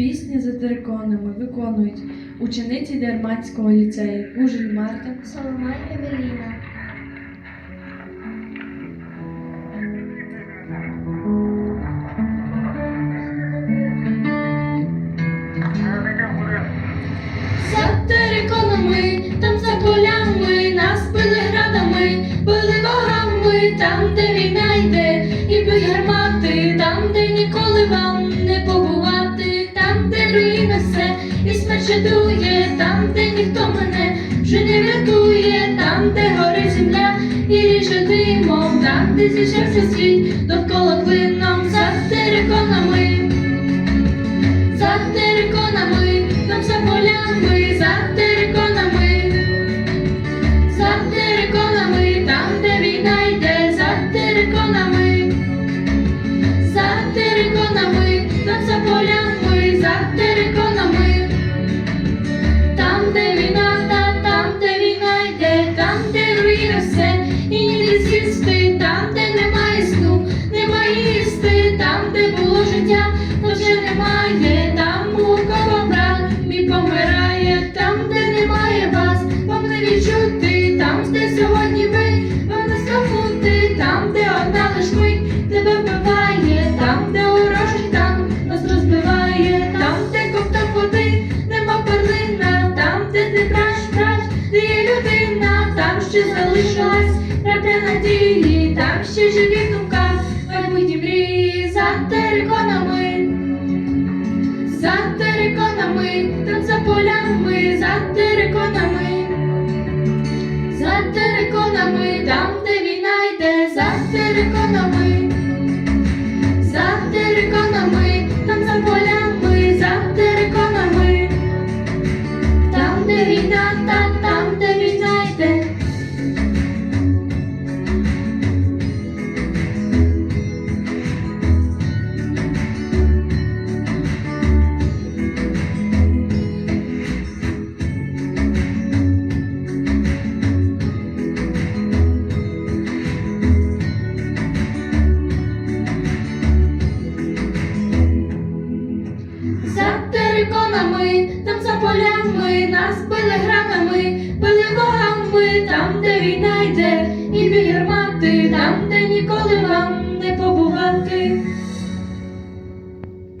Пісні за териконами виконують учениці Дерманського ліцею. Кужель Марта, Соломай Евеліна. За териконами, там за полями, нас били градами, били богами, там, де війна йде, і б'ють гармати, там, де ніколи вам не побувати, чатує, там, де ніхто мене вже не врятує, там, де горить земля, і ріже димом, там, де зійшовся світ, довкола клином, за териконами, за териконами, нам самою. помирає там, де немає вас, вам не відчути, там, де сьогодні ви, вам не скапути, там, де одна лиш ми тебе вбиває, там, де ворожий там вас розбиває, там, де ковток води, нема перлина, там, де ти браш, браш, де є людина, там ще залишилась крапля надії, там ще живі думка, хай майбутні мрії. полями, за териконами, за териконами. там, де ніколи вам не побувати.